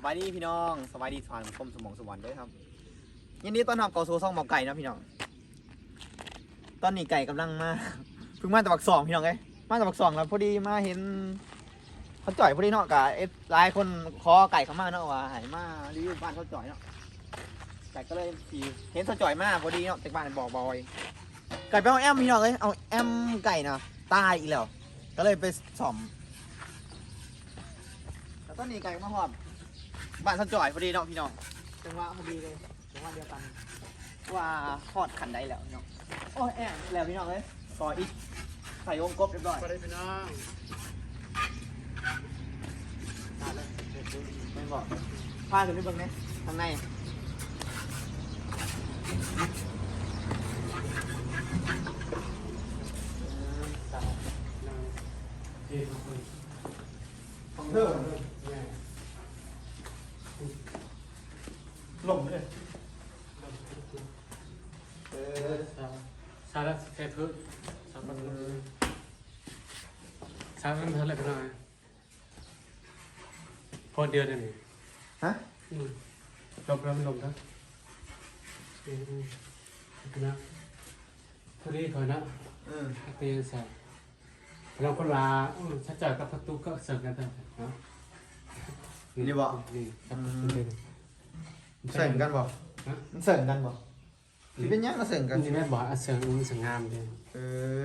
สบายดีพี่น้องสบายดีทานคมสมองสวรรค์ด้วยครับยินดีต้อนรับเข้าสู่ซ่องหมอไก่นะพี่น้อง ตอนนี้ไก่กำลังมาเพิ่งมาจากบักสองพี่น้องเอ้ยมาจากบักสองแล้วพอดีมาเห็นเขาจ่อยพอดีเนาะกับเอฟหลายคนขอไก่เขามาเนาะว่าให้มารีวิวบ้านเขาจ่อยเนาะไก่ก็เลยสีเห็นเขาจ่อยมากพอดีเนาะจากบ้านบอกบอยไก่ไปเอาแอมพี่น้องเอ้ยเอาแอมไก่นะตายอีกแล้วก็เลยไปสอมแล้วตอนนี้ไก่มาหอด บ้านเขาจ่อยพอดีเนาะพี่น้องจังหวะพอดีเลยจังหวะเดียวกัน ว่าทอดขันได้แล้วพี่น้องโอ้ยแอบแล้วพี่น้องเลยต่ออีกใส่วงกบเรียบร้อยก็ได้พี่น้องตัดเลยไม่บอกผ้าถึงได้เบิ่งไหมข้างในตัด เฮ้ยทุกคน ของเธอ แม่ หลงเลยเออ สาสาระแค่พื้นสามพัน สามพันเท่าไหร่พี่น้องพอเดือนนี่ฮะลบแล้วมันลงครับนะพอดีถอยนะเออเตียงใส่เราก็ลาชัดจ่ายกับประตูก็เสริมกันได้เนาะนี่ครับเสริมกันบ่มันเสริมกันบ่หรือเป็นยังก็เสริมกันนี่แม่บอกเสริมอุ้งสงามเลยเออ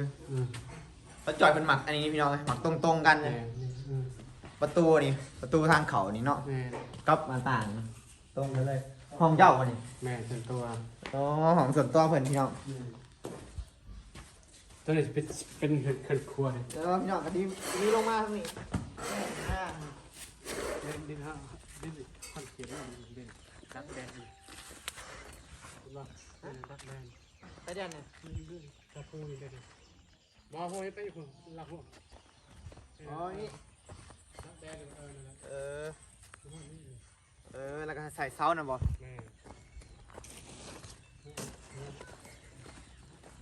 แล้วจ่อยเป็นหมักอันนี้พี่น้องหมักตรงๆกัน แม่ประตูนี่ ประตูทางเขานี่เนาะแม่กับมาต่างตรงกันเลย ห้องเจ้าวันนี้แม่ส่วนตัวอ๋อห้องส่วนตัวเพิ่นพี่น้องตัวนี้เป็นเป็นเขื่อนครัวเลยแล้วพี่น้องกะทินี่ลงมาทางนี้อ่าเล่นดินฮะดินคอนเขียนเด่นรักแดนว่ารักแดนไปเดือนน่ะรักพูนี่ได้เลย มาพูนี่ไปคุณรักพูอ๋อนี่รักแดนเออนั่นแหละเออ เออ แล้วก็ใส่เสาน่ะบ่แม่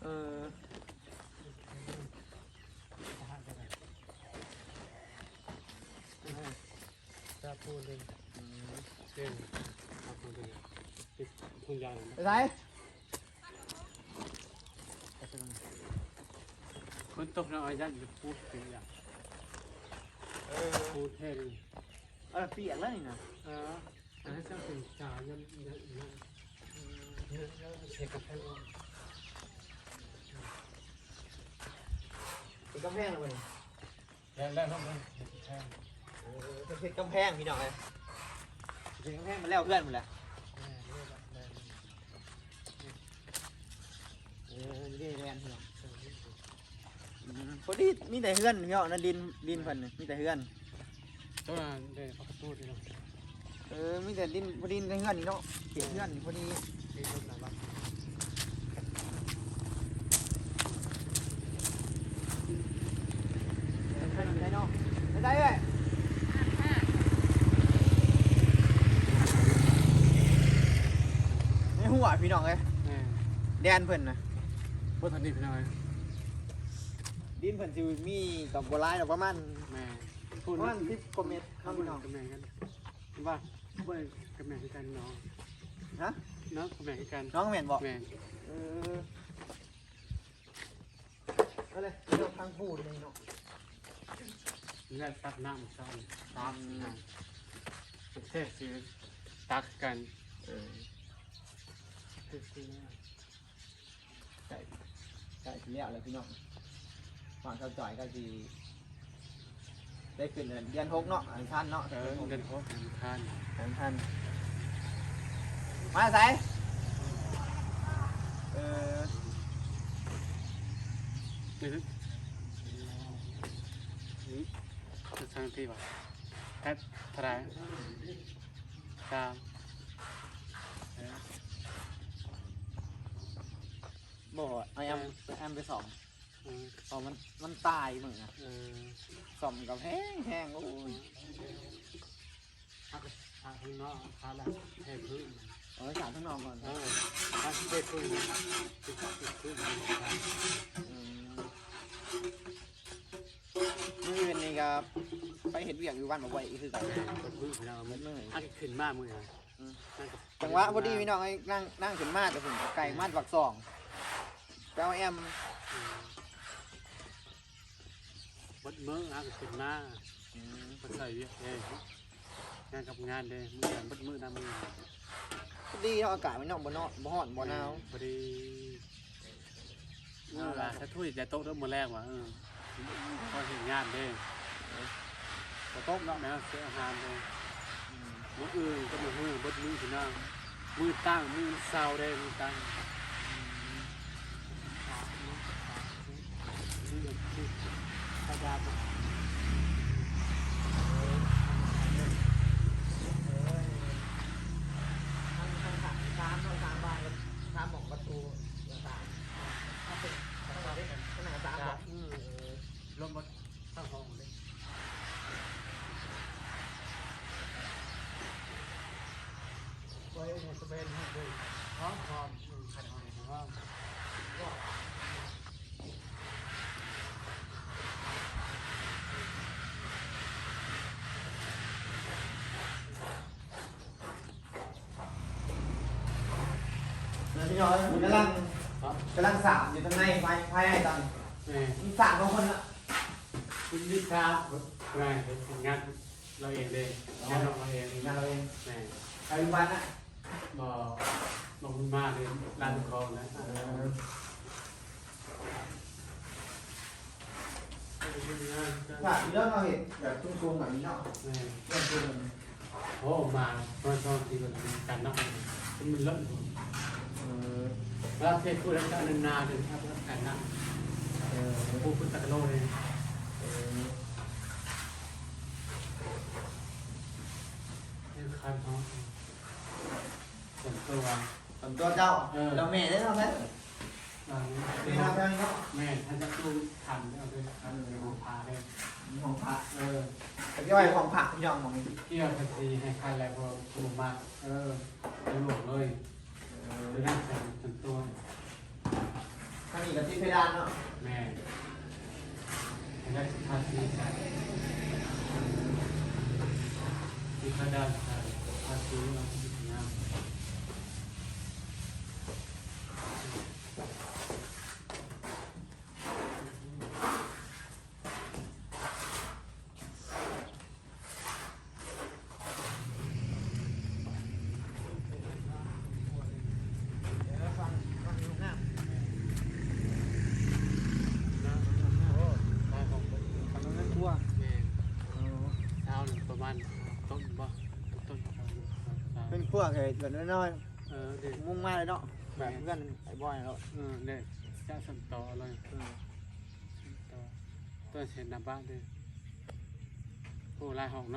เออรักพูเลยเด่นรักพูเลยติดทุ่งยางไปไหน คนตกน้ำอาญาจะพูดถึงอย่างเออพูดเท่เลยเออเปียกแล้วนี่นะเอออันนี้จะเป็นจ่ายันยันยันยันเสียกับแฟนเป็นกำแพงแล้วบ่นี่แล้วแล้วต้องแทนเออเป็นเพชรกำแพงพี่น้องเอ้ยเป็นกำแพงมันแล้วเพื่อนหมดแล้วเออนี่ได้แรงพี่น้องอืม พอดีมีแต่เฮือนพี่น้องนั่นดินดินเพิ่นน่ะมีแต่เฮือน ตัวนั้นเดี๋ยวเขาพูดดีเนาะเออมีแต่ดินพอดีในเงื่อนนี่เนาะเขียนเงื่อนนี่พอดีไอ้รถหลังบ้านได้เนาะได้ได้เลยในหัวพี่น้องเลยแม่แดนเพิ่นนะบ่ทันดีพี่น้อย ดินเพิ่นสิมีกับบัวลายดอกประมาณแม่ปพูดระมาณสิบกว่าเมตรข้าเนาะวพี่น้องกับแม่กันว่าบ่กับแม่กันน้องฮะน้องกับแม่กันน้องแม่นบอกแม่เออก็เลยเลือกทางพูดเลยเนาะแล้วตักน้ำซ้ำตามน้ำประเทศสิตักกันเออเพื่อซื้อใช่ใช่ทีแล้วเลยพี่น้อง ฝั่งเจ้าจ่อยก็สิได้ขึ้นเดือนเดือนหกเนาะอันชันเนาะเออเดินพบทานอันชันมาใส่เออนี่นี่จะสั่งที่ว่าแอดทรายตามเออบอกว่าเอาแอมแอมไปสอง เออมันมันตายมึงอะสองกับแห้งแห้งโอ้ยถ้าถ้าข้างนอกถ้าละเทพื้นเอาไปสามข้างนอกก่อนเออถ้าเทพื้นติดติดพื้นอืมมื่อคืนนี้ครับไปเห็นเวียงอยู่บ้านมาไว้คือกันเปิดมือพี่น้องเมื่มืออยอันขึ้นมากมือนะอืมนั่นก็จังหวะพอดีพี่น้องไอ้นั่งนั่งขึ้นมากแต่ผมไก่มาดบักสองเจ้าแอม อืมเปิดมืออันก็ขึ้นมาเปิดใส่เวียกเอ้ยงานกับงานเด้มือเปิดมือหน้ามือพอดีเขาอากาศไม่นอกบ่เนอกบ่ฮ้อนบ่หนาวพอดีเออล่ะถ้าทุ่ยจะโต๊ะเริ่มมือแรกว่ะเออพอเห็นงานเด้ก็โต๊ะเนาะแม่เสียอาหารเด้มืออื่นก็มือมือบดมือพี่น้องมือตั้งมือเศร้าได้มือตั้ง ลมบดตั้งห้องเลยไว้ในสเปนให้ดูพร้อมพร้อมขัดห้องพร้อม แล้วพี่น้อย กำลังกำลังสามอยู่ข้างในภายภายในตอนนี่มีสามบางคนละคุณวิชาไงงานเราเองเลยงานเราเองงานเราเองแม่ใครเป็นวันนะบ่ลงมาเลยร้านทองนะถ้าพี่องเราเห็นแบบชุ่มๆแบบนี้เนาะแม่เรื่องชุ่มโอ้มาตอนตอนที่มันกันเนาะมันล้น แล้วเทศพูดแล้วก็นานๆเลยครับแล้วกันนะเออพูดพุทธกโลเลยเออนี่คันเขาส่วนตัวส่วนตัวเจ้าเราแม่ได้ท่าไหร่อ่ท่านี้เนาะแม่ท่านจะดูทันเอาไปทำเป็นพาเลยของพระเออแต่ที่ว่าของพระพี่น้องมองนี่เที่ยวทันทีให้ใครอะไรพอถูกมากเออจะหลงเลยไปนั่งใส่ส่วนตัว ถ้ามีกับที่เพดานเนาะ แม่ให้ได้ภาษีใส่ที่เขาได้ใส่ภาษีเราที่งาม เดี๋ยวฟังฟังลูกน้ นะโอ้ตายของำฟังลูกน้ำทั่ว แม่เช้าประมาณต้นบ่ต้น เป็นพวกเคยเกิดน้อยเออเด็กๆมุ่งมากเลยเนาะแบบเพื่อนไอ้บอยแล้วเออเด็กจะสันต่อเลยต่อต้นเห็นน้ำบ้านเลยโอ้ลายห้องเน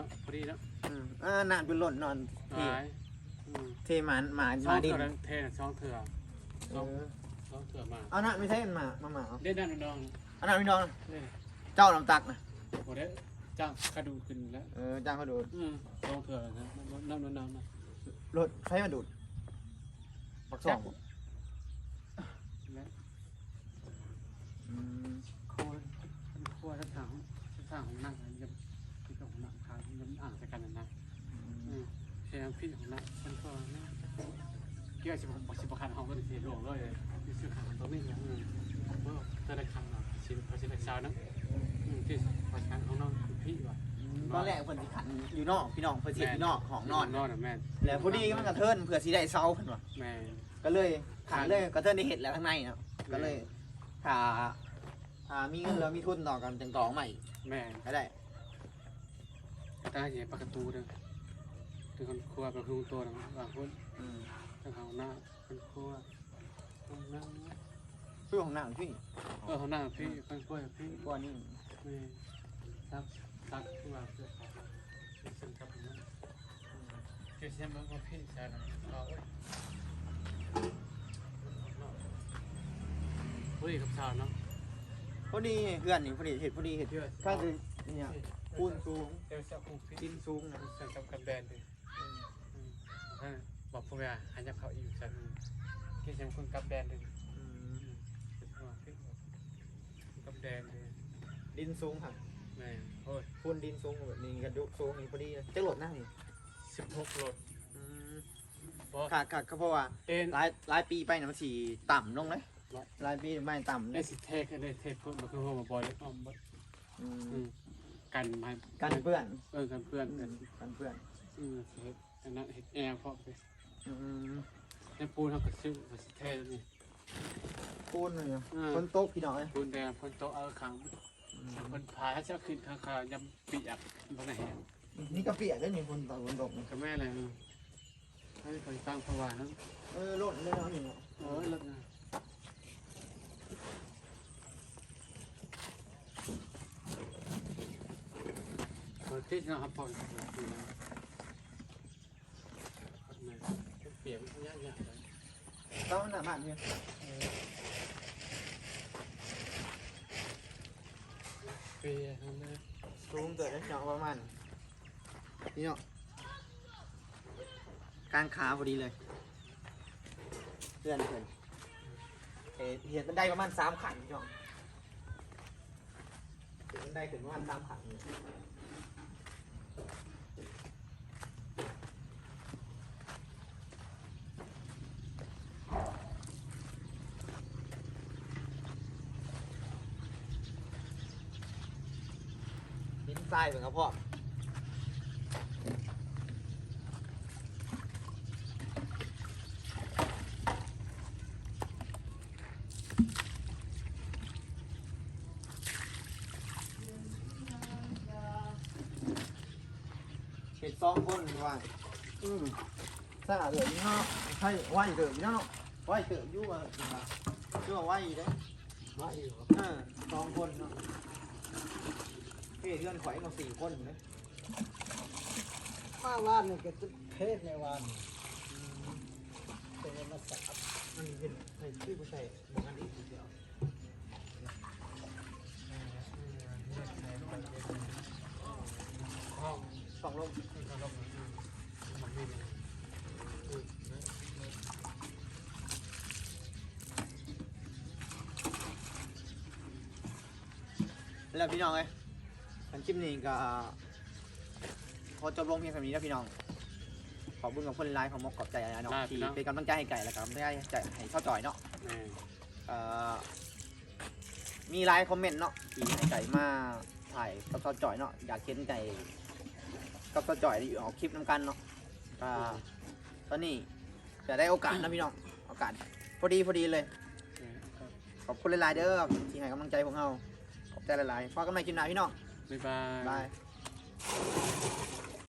าะพอดีเนาะอืมอ่านานเป็นหล่นนอนเทลายอืมเทหมาหมาช่อมางดิเถื่อนเทน่ะช่องเถื่อเออช่องเถื่อมาเอานะไม่ใช่หมามาหมาเอาเด็ดด้านดองเอานะพี่น้องนะเด็ดเจ้าลำตักนะโอ้เด็ดจ้างกระดูกขึ้นแล้วเออจ้างเขาดูดอืมช่องเถื่อนะน้ำน้ำน้ำน้ำรถใช้มาดูดปักสองแล้วอืมโคตรโคตรทางทางของนั่งยังที่กับของนั่งทางยังอ่างใส่กันนะนะอืมเสียงพี่ของนักมันก็น่าจะเกี่ยวสิบสิบคันห้องก็จะเสียหลวงเลยมีซื้อขังตัวนี้อย่างนึงเมื่อจะได้คันเนาะสิบพอสิบเช้านะอืมที่พอคันของน้องพี่ว่ะ ตอนแรกเพิ่นสิขันอยู่นอกพี่น้องเพิ่นสิอยู่นอกของนอนนอนอะแม่แล้วพอดีมันกระเทินเผื่อสิได้เซาเพิ่นว่าแม่ก็เลยขันเลยกระเทินได้เห็ดแล้วข้างในเนาะก็เลยถ้าถ้ามีเงินแล้วมีทุนต่อกันจังต่อใหม่แม่ก็ได้ตาเหี้ยประตูเด้อถึงคนครัวประตูตัวนึงบางคนอืมทางเขาหน้าคนครัวห้องน้ซื้อของหนังพี่ำเออเขาหน้าพี่คนครัวพี่ก้อนนี้แม่ซักซักที่ว่าเพื่อเขาเส้นกับ นั้นเกี่ยวกับมันก็พี่ใช่ไหมเอาเว้ยพอดีกับชาวเนาะพอดีเพื่อนนี่พอดีเห็ดพอดีเห็ดเพื่อก็คือเนี่ยปูนสูงเดี๋ยวจะคูพี่ดินสูงนะเส้นกับกันแบนดิบอกพวกเราหันยับเขาอีกสักกี่เส้นคุณกับแบนดิอืมเป็นหัวพี่กับแดนดิดินสูงครับแม่ โอ้ยพูนดินสูงแบบนี้กระดูกสูงนี่พอดีเลยจะโหลดหน้านี่สิบหกโลอืมเพราะขาดขาดก็เพราะว่าเอ็นหลายหลายปีไปน่ะมันสีต่ำลงเลยหลายปีไม่ต่ำเลได้ยสิเทคได้เทคเพิ่มมาคือหัวมาบอยแล้วอ้อมบ่อืมอืมกันมากันเพื่อนเออกันเพื่อนกันกันเพื่อนอืมเฮ็ดอันนั้นเฮ็ดแอร์เพราะไปอืมในปูนเขาก็ซื้อมาสิเทนี่ ปูนเลยอืมคนโต๊ะพี่น้องเลยปูนแดงพ่นโต๊ะเอาขัง คนพายถ้าจะขึ้นข้างๆยำเปียกบ่ไหนนี่ก็เปียกได้นี่คนตะวันตกนี่ก็แม่เลยให้คนตั้งเพราะว่านั้นเออโลดเลยเนาะนี่เนาะโอ้ยรถนะคนที่นะครับพ่อเปียกมันยากๆเลยต้องหน้าบ้านเนี่ย คสูงเกิดได้เน้องประมาณนี่เนาะกลางขาพอดีเลยเพื่อนเพื่อนเอ้เห็นมันได้ประมาณสามขันพี่น้องเห็นมันได้ถึงประมาณสามขัน นี่ดินทรายเหมือนกับพ่อเห็ดสองคนว่าอืมสะอาดเลยเนาะใช่ไหวเติบเนาะไหวเติบอยู่ว่าชื่อว่าไหวเด้ไหวอยู่เออสองคนเนาะ เฮ้ยเพื่อนข่อยมาสี่คนอยู่เลยมาว่านนี่ก็จะเพศในวันเป็นมาสักมันเป็นใส่ชื่อผู้ใส่หมวกกันอีกเดียวสองลมแล้วพี่น้องเอ้ยอัน คลิปนี้ก็พอจบลงเพียงเท่านี้นะพี่น้อง ขอบคุณกับคนไลน์ของมกขอบใจอะไรเนาะที่เป็นกำลังใจให้ไก่แล้วก็กำลังใจให้เข้าจอยเนาะแม่เอ่อมีไลน์คอมเมนต์เนาะที่ให้ไก่มาถ่ายกับเข้าจอยเนาะอยากเห็นไก่กับเข้าจอยอยู่ออกคลิปน้ำกันเนาะก็ตอนนี้จะได้โอกาสนะพี่น้องโอกาสพอดีพอดีเลยขอบคุณหลายๆเด้อที่ให้กำลังใจพวกเราขอบใจหลายๆพอกันใหม่กินหนาพี่น้อง บ๊ายบาย บาย